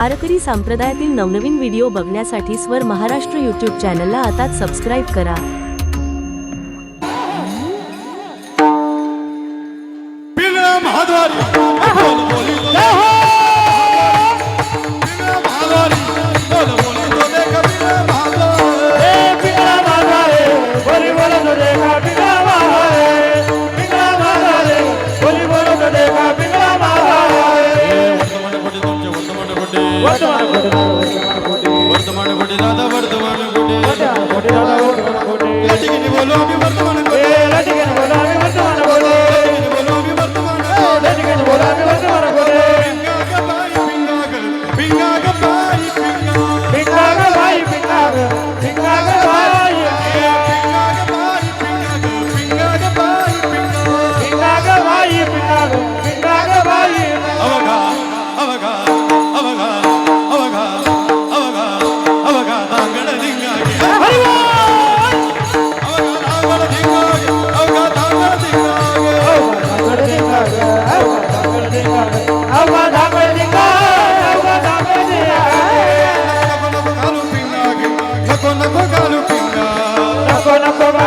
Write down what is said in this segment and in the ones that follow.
वारकरी संप्रदायातील नवनवीन व्हिडिओ बघण्यासाठी स्वर महाराष्ट्र यूट्यूब चॅनलला आता सबस्क्राईब करा. गोटे दादा वर्धमान गोटे गोटे दादा वर्धमान गोटे या ठिकाणी बोलू आम्ही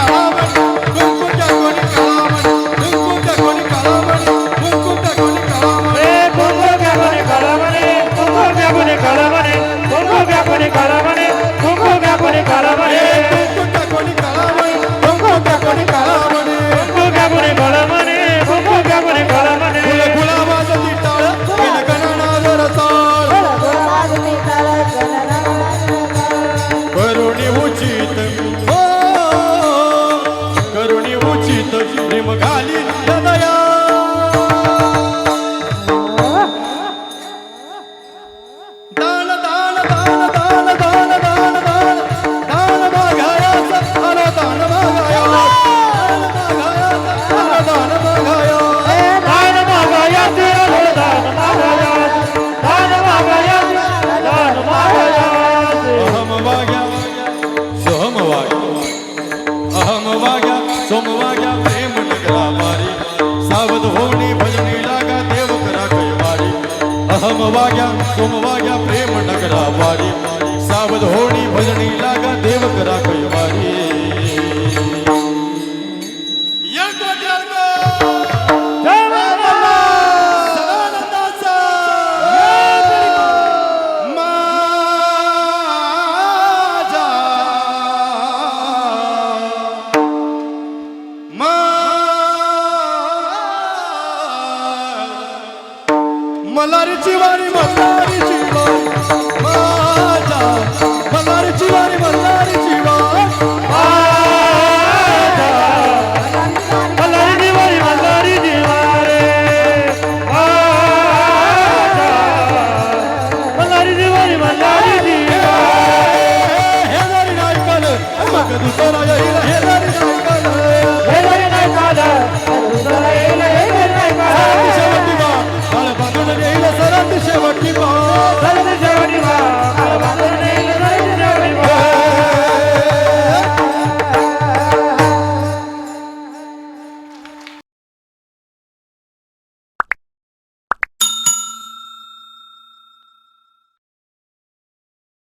కళావన్ కుంకుట కొడి కళా सोमवाग्या सोमवाग्या प्रेम नगरा वारी सावध होणी भजनी लागत మలరిచి వారి మలరిచి వారి